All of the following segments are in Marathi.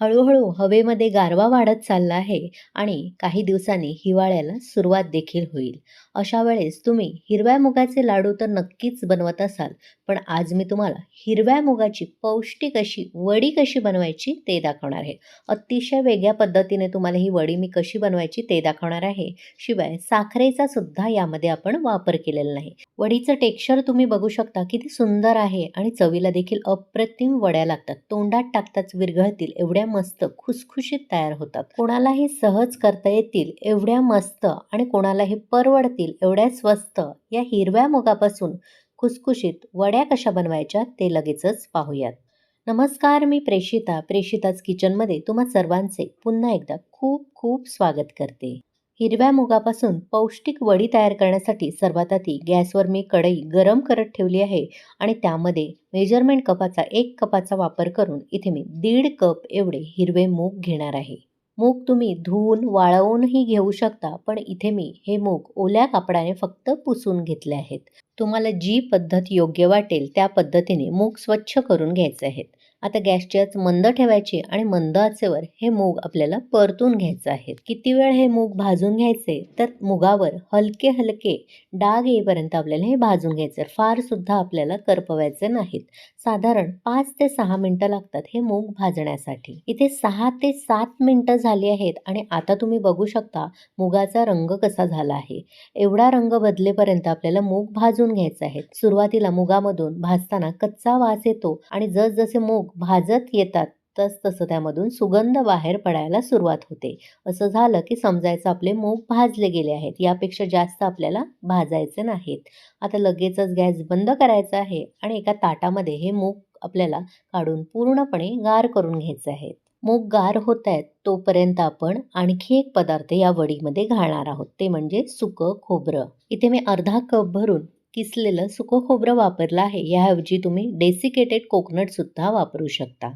हळूहळू हवेमध्ये गारवा वाढत चालला आहे आणि काही दिवसांनी हिवाळ्याला सुरुवात देखील होईल. अशा वेळेस तुम्ही हिरव्या मुगाचे लाडू तर नक्कीच बनवत असाल पण आज मी तुम्हाला हिरव्या मुगाची पौष्टिक अशी वडी कशी बनवायची ते दाखवणार आहे. अतिशय वेगळ्या पद्धतीने तुम्हाला ही वडी मी कशी बनवायची ते दाखवणार आहे. शिवाय साखरेचा सुद्धा यामध्ये आपण वापर केलेला नाही. वडीचं टेक्स्चर तुम्ही बघू शकता किती सुंदर आहे आणि चवीला देखील अप्रतिम वड्या लागतात. तोंडात टाकताच विरघळतील एवढ्या मस्त खुसखुशीत तयार होतात. कोणालाही सहज करता येतील एवढ्या मस्त आणि कोणालाही परवडतील एवढ्या स्वस्त या हिरव्या मुगापासून खुसखुशीत वड्या कशा बनवायच्या ते लगेचच पाहूयात. नमस्कार मी प्रेषिता. प्रेषिताच किचनमध्ये तुम्हा सर्वांचे पुन्हा एकदा खूप खूप स्वागत करते. हिरव्या मुगापासून पौष्टिक वडी तयार करण्यासाठी सर्वात आधी गॅसवर मी कढई गरम करत ठेवली आहे आणि त्यामध्ये मेजरमेंट कपाचा एक कपाचा वापर करून इथे मी दीड कप एवढे हिरवे मूग घेणार आहे. मूग तुम्ही धुवून वाळवूनही घेऊ शकता पण इथे मी हे मूग ओल्या कापडाने फक्त पुसून घेतले आहेत. तुम्हाला जी पद्धत योग्य वाटेल त्या पद्धतीने मूग स्वच्छ करून घ्यायचे आहेत. आता गॅसची आच मंद ठेवायची आणि मंद आचेवर हे मूग आपल्याला परतून घ्यायचं आहे. किती वेळ हे मूग भाजून घ्यायचे? तर मुगावर हलके हलके डाग येईपर्यंत आपल्याला हे भाजून घ्यायचे. फार सुद्धा आपल्याला करपवायचे नाहीत. साधारण पाच ते सहा मिनटं लागतात हे मूग भाजण्यासाठी. इथे सहा ते सात मिनटं झाली आहेत आणि आता तुम्ही बघू शकता मुगाचा रंग कसा झाला आहे. एवढा रंग बदलेपर्यंत आपल्याला मूग भाजून घ्यायचं आहेत. सुरुवातीला मुगामधून भाजताना कच्चा वास येतो आणि जसजसे मूग भाजत येतात तस तसं त्यामधून सुगंध बाहेर पडायला सुरुवात होते. असं झालं की समजायचं आपले मूग भाजले गेले आहेत. यापेक्षा जास्त आपल्याला भाजायचे नाहीत. आता लगेचच गॅस बंद करायचा आहे आणि एका ताटामध्ये हे मूग आपल्याला काढून पूर्णपणे गार करून घ्यायचे आहेत. मूग गार होत आहेत तोपर्यंत आपण आणखी एक पदार्थ या वडीमध्ये घालणार आहोत. ते म्हणजे सुकं खोबरं. इथे मी अर्धा कप भरून किसलेलं सुकं खोबरं वापरलं आहे याऐवजी तुम्ही डेसिकेटेड कोकोनटसुद्धा वापरू शकता.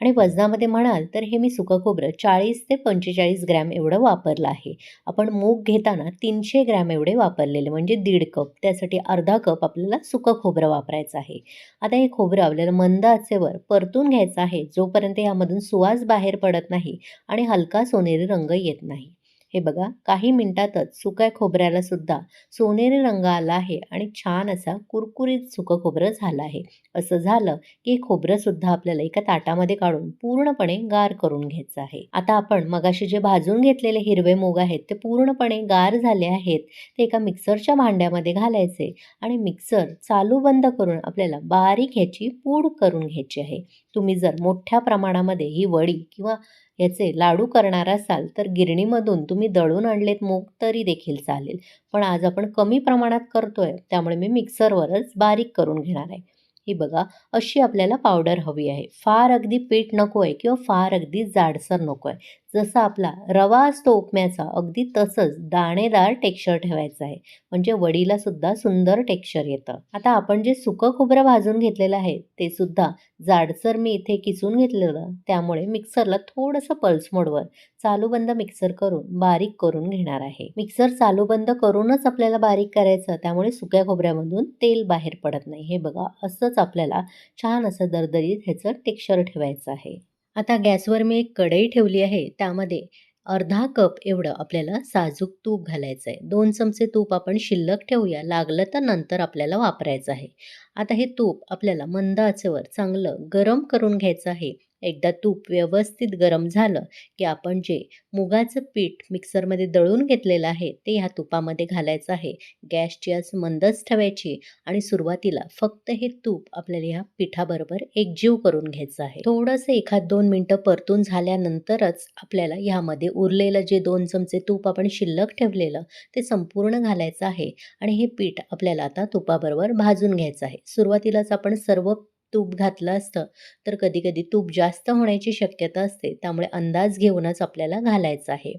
आणि वजनामध्ये म्हणाल तर हे मी सुकं खोबरं चाळीस ते पंचेचाळीस ग्रॅम एवढं वापरलं आहे. आपण मूग घेताना तीनशे ग्रॅम एवढे वापरलेले म्हणजे दीड कप त्यासाठी अर्धा कप आपल्याला सुकं खोबरं वापरायचं आहे. आता हे खोबरं आपल्याला मंद आचेवर परतून घ्यायचं आहे जोपर्यंत यामधून सुवास बाहेर पडत नाही आणि हलका सोनेरी रंग येत नाही. हे बघा काही मिनिटातच सुक्या खोबऱ्याला सुद्धा सोनेरी रंग आला आहे आणि छान असा कुरकुरीत सुकं खोबरं झालं आहे. असं झालं की खोबरं सुद्धा आपल्याला एका ताटामध्ये काढून पूर्णपणे गार करून घ्यायचं आहे. आता आपण मगाशी जे भाजून घेतलेले हिरवे मूग आहेत ते पूर्णपणे गार झाले आहेत ते एका मिक्सरच्या भांड्यामध्ये घालायचे आणि मिक्सर चालू बंद करून आपल्याला बारीक ह्याची पूड करून घ्यायची आहे. तुम्ही जर मोठ्या प्रमाणामध्ये ही वडी किंवा याचे लाडू करणार असाल तर गिरणीमधून तुम्ही दळून आणलेत मूग तरी देखील चालेल. पण आज आपण कमी प्रमाणात करतोय त्यामुळे मी मिक्सरवरच बारीक करून घेणार आहे. ही बघा अशी आपल्याला पावडर हवी आहे. फार अगदी पीठ नको आहे किंवा फार अगदी जाडसर नको आहे जसा आपला रवा असतो उपम्याचा अगदी तसंच दाणेदार टेक्स्चर ठेवायचं आहे. म्हणजे वडीला सुद्धा सुंदर टेक्स्चर येतं. आता आपण जे सुकं खोबरं भाजून घेतलेलं आहे ते सुद्धा जाडसर मी इथे किसून घेतलेलं त्यामुळे मिक्सरला थोडंसं पल्स मोडवर चालू बंद मिक्सर करून बारीक करून घेणार आहे. मिक्सर चालू बंद करूनच आपल्याला बारीक करायचं त्यामुळे सुक्या खोबऱ्यामधून तेल बाहेर पडत नाही. हे बघा असंच आपल्याला छान असं दरदरीत ह्याचं टेक्स्चर ठेवायचं आहे. आता गॅसवर मी एक कढई ठेवली आहे त्यामध्ये अर्धा कप एवढं आपल्याला साजूक तूप घालायचं आहे दोन चमचे तूप आपण शिल्लक ठेवूया लागलं तर नंतर आपल्याला वापरायचं आहे. आता हे तूप आपल्याला मंद आचेवर चांगलं गरम करून घ्यायचं आहे. एकदा तूप व्यवस्थित गरम झालं की आपण जे मुगाचं पीठ मिक्सरमध्ये दळून घेतलेलं आहे ते ह्या तुपामध्ये घालायचं आहे. गॅसची आज मंदच ठेवायची आणि सुरुवातीला फक्त हे तूप आपल्याला ह्या पिठाबरोबर एकजीव करून घ्यायचं आहे. थोडंसं एखाद दोन मिनटं परतून झाल्यानंतरच आपल्याला ह्यामध्ये उरलेलं जे दोन चमचे तूप आपण शिल्लक ठेवलेलं ते संपूर्ण घालायचं आहे आणि हे पीठ आपल्याला आता तुपाबरोबर भाजून घ्यायचं आहे. सुरुवातीलाच आपण सर्व तूप घातलं असतं तर कधी कधी तूप जास्त होण्याची शक्यता असते. त्यामुळे अंदाज घेऊनच आपल्याला घालायचं आहे.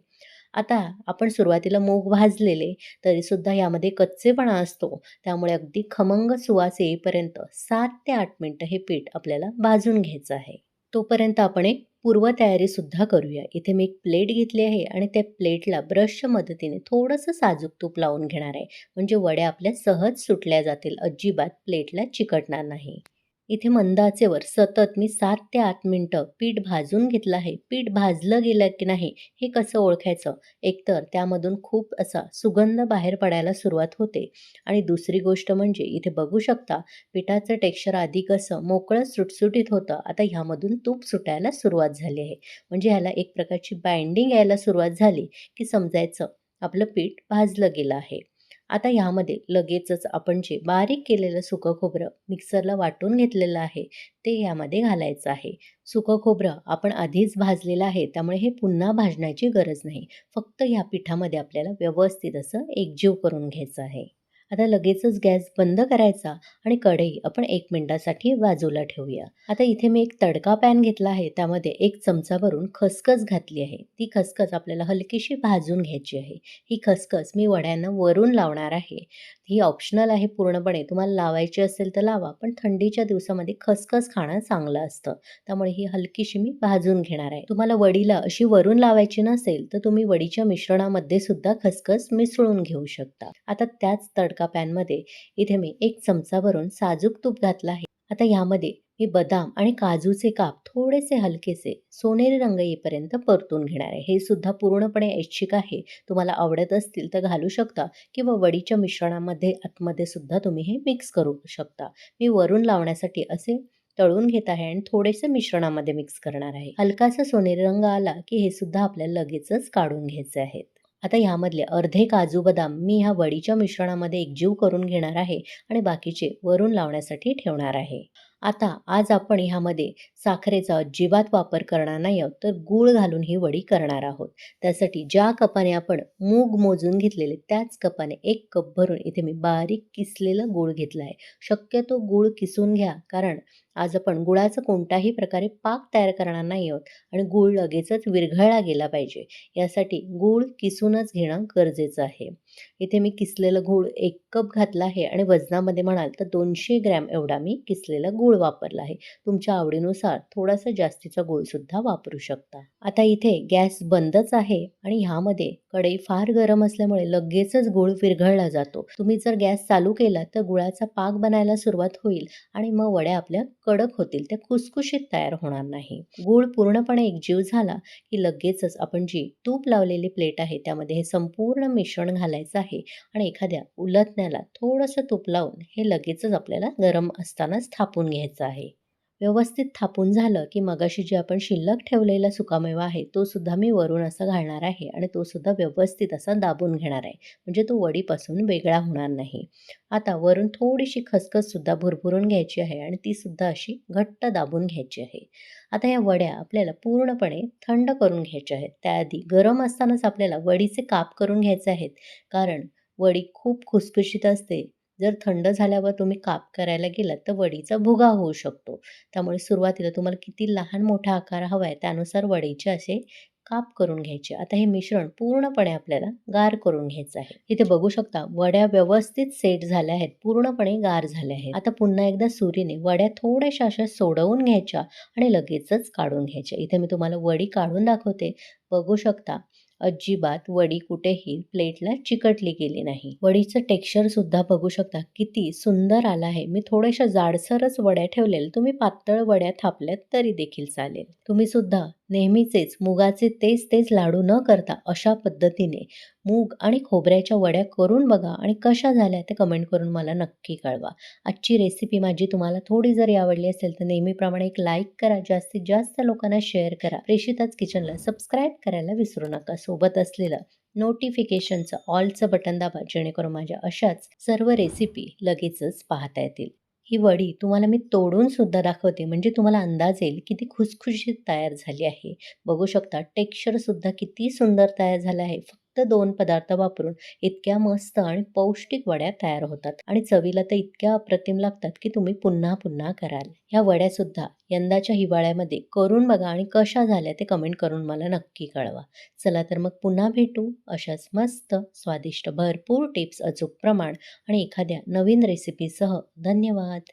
आता आपण सुरुवातीला मूग भाजलेले तरीसुद्धा यामध्ये कच्चेपणा असतो. त्यामुळे अगदी खमंग सुवास येईपर्यंत सात ते आठ मिनटं हे पीठ आपल्याला भाजून घ्यायचं आहे. तोपर्यंत आपण एक पूर्वतयारीसुद्धा करूया. इथे मी एक प्लेट घेतली आहे आणि त्या प्लेटला ब्रशच्या मदतीने थोडंसं साजूक तूप लावून घेणार आहे. म्हणजे वड्या आपल्या सहज सुटल्या जातील. अजिबात प्लेटला चिकटणार नाही. इथे मंद आचेवर सतत मी सात ते आठ मिनटं पीठ भाजून घेतलं आहे. पीठ भाजलं गेलं की नाही हे कसं ओळखायचं? एकतर त्यामधून खूप असा सुगंध बाहेर पडायला सुरुवात होते आणि दुसरी गोष्ट म्हणजे इथे बघू शकता पिठाचं टेक्स्चर आधी कसं मोकळं सुटसुटीत होतं. आता ह्यामधून तूप सुटायला सुरुवात झाली आहे. म्हणजे ह्याला एक प्रकारची बाइंडिंग यायला सुरुवात झाली की समजायचं आपलं पीठ भाजलं गेलं आहे. आता यामध्ये लगेचच आपण जे बारीक केलेलं सुकं खोबरं मिक्सरला वाटून घेतलेलं आहे ते यामध्ये घालायचं आहे. सुकं खोबरं आपण आधीच भाजलेलं आहे त्यामुळे हे पुन्हा भाजण्याची गरज नाही. फक्त या पिठामध्ये आपल्याला व्यवस्थित असं एकजीव करून घ्यायचं आहे. आता लगेचच गॅस बंद करायचा आणि कढई आपण एक मिनिटासाठी बाजूला ठेवूया. आता इथे मी एक तडका पॅन घेतला आहे. त्यामध्ये एक चमचा भरून खसखस घातली आहे. ती खसखस आपल्याला हलकीशी भाजून घ्यायची आहे. ही खसखस मी वड्यांना वरून लावणार आहे. ही ऑप्शनल आहे पूर्णपणे. तुम्हाला लावायची असेल तर लावा. पण थंडीच्या दिवसामध्ये खसखस खाणं चांगलं असतं. त्यामुळे ही हलकीशी मी भाजून घेणार आहे. तुम्हाला वडीला अशी वरून लावायची नसेल तर तुम्ही वडीच्या मिश्रणामध्ये सुद्धा खसखस मिसळून घेऊ शकता. आता त्याच तडका पॅनमध्ये इथे मी एक चमचा भरून साजूक तूप घातला आहे. आता ह्यामध्ये हे बदाम आणि काजूचे काप थोडेसे हलकेसे सोनेरी रंग येईपर्यंत परतून घेणार आहे. हे सुद्धा पूर्णपणे ऐच्छिक आहे. तुम्हाला आवडत असतील तर घालू शकता किंवा वडीच्या मिश्रणामध्ये आतमध्ये सुद्धा तुम्ही हे मिक्स करू शकता. मी वरून लावण्यासाठी असे तळून घेत आहे आणि थोडेसे मिश्रणामध्ये मिक्स करणार आहे. हलकासा सोनेरी रंग आला की हे सुद्धा आपल्याला लगेचच काढून घ्यायचे आहेत. आता ह्यामधले अर्धे काजू बदाम मी ह्या वडीच्या मिश्रणामध्ये एकजीव करून घेणार आहे आणि बाकीचे वरून लावण्यासाठी ठेवणार आहे. आता आज आपण ह्यामध्ये साखरेचा अजिबात वापर करणार नाही आहोत तर गूळ घालून ही वडी करणार आहोत. त्यासाठी ज्या कपाने आपण मूग मोजून घेतलेले त्याच कपाने एक कप भरून इथे मी बारीक किसलेलं गूळ घेतलं आहे. शक्यतो गूळ किसून घ्या कारण आज आपण गुळाचा कोणताही प्रकारे पाक तयार करणार नाही आहोत आणि गूळ लगेचच विरघळला गेला पाहिजे. यासाठी गूळ किसूनच घेणं गरजेचं आहे. इथे मी किसलेलं गूळ एक कप घातला आहे आणि वजनामध्ये म्हणाल तर दोनशे ग्रॅम एवढा मी किसलेला गूळ वापरला आहे. तुमच्या आवडीनुसार थोडासा जास्तीचा गूळसुद्धा वापरू शकता. आता इथे गॅस बंदच आहे आणि ह्यामध्ये कढई फार गरम असल्यामुळे लगेचच गूळ विरघळला जातो. तुम्ही जर गॅस चालू केला तर गुळाचा पाक बनायला सुरुवात होईल आणि मग वड्या आपल्या कडक होतील. त्या खुसखुशीत तयार होणार नाही. गूळ पूर्णपणे एकजीव झाला की लगेचच आपण जी तूप लावलेली प्लेट आहे त्यामध्ये हे संपूर्ण मिश्रण घालायचं आहे आणि एखाद्या उलथण्याला थोडंसं तूप लावून हे लगेचच आपल्याला गरम असतानाच थापून घ्यायचं आहे. व्यवस्थित थापून झालं की मगाशी जे आपण शिल्लक ठेवलेला सुकामेवा आहे तो सुद्धा मी वरून असा घालणार आहे आणि तो सुद्धा व्यवस्थित असा दाबून घेणार आहे. म्हणजे तो वडीपासून वेगळा होणार नाही. आता वरून थोडीशी खसखससुद्धा भुरभुरून घ्यायची आहे आणि तीसुद्धा अशी घट्ट दाबून घ्यायची आहे. आता या वड्या आपल्याला पूर्णपणे थंड करून घ्यायच्या आहेत. त्याआधी गरम असतानाच आपल्याला वडीचे काप करून घ्यायचे आहेत. कारण वडी खूप खुसखुशीत असते. जर थंड झाल्यावर तुम्ही काप करायला गेलात तर वडीचा भुगा होऊ शकतो. त्यामुळे सुरुवातीला तुम्हाला किती लहान मोठा आकार हवा आहे त्यानुसार वडीचे असे काप करून घ्यायचे. आता हे मिश्रण पूर्णपणे आपल्याला गार करून घ्यायचं आहे. इथे बघू शकता वड्या व्यवस्थित सेट झाल्या आहेत. पूर्णपणे गार झाल्या आहेत. आता पुन्हा एकदा सुरीने वड्या थोड्याशा अशा सोडवून घ्यायच्या आणि लगेचच काढून घ्यायच्या. इथे मी तुम्हाला वडी काढून दाखवते. बघू शकता अजिबात वडी कुठेही प्लेटला चिकटली गेली नाही. वडीचं टेक्स्चर सुद्धा बघू शकता किती सुंदर आलं आहे. मी थोड्याशा जाडसरच वड्या ठेवलेल्या. तुम्ही पातळ वड्या थापल्यात तरी देखील चालेल. तुम्ही सुद्धा नेहमीचेच मुगाचे तेच तेच लाडू न करता अशा पद्धतीने मूग आणि खोबऱ्याच्या वड्या करून बघा आणि कशा झाल्या ते कमेंट करून मला नक्की कळवा. आजची रेसिपी माझी तुम्हाला थोडी जरी आवडली असेल तर नेहमीप्रमाणे एक लाईक करा. जास्तीत जास्त लोकांना शेअर करा. प्रेषिताच किचनला सबस्क्राईब करायला विसरू नका. सोबत असलेलं नोटिफिकेशनचं ऑलचं बटन दाबा जेणेकरून माझ्या अशाच सर्व रेसिपी लगेचच पाहता येतील. ही वडी तुम्हाला मी तोडून सुद्धा दाखवते म्हणजे तुम्हाला अंदाज येईल किती खुसखुशीत तयार झाली आहे. बघू शकता टेक्स्चरसुद्धा किती सुंदर तयार झालं आहे. फक्त दोन पदार्थ वापरून इतक्या मस्त आणि पौष्टिक वड्या तयार होतात आणि चवीला तर इतक्या अप्रतिम लागतात की तुम्ही पुन्हा पुन्हा कराल. ह्या वड्या सुद्धा यंदाच्या हिवाळ्यामध्ये करून बघा आणि कशा झाल्या ते कमेंट करून मला नक्की कळवा. चला तर मग पुन्हा भेटू अशाच मस्त, स्वादिष्ट, भरपूर टिप्स, अचूक प्रमाण आणि एखाद्या नवीन रेसिपीसह. धन्यवाद.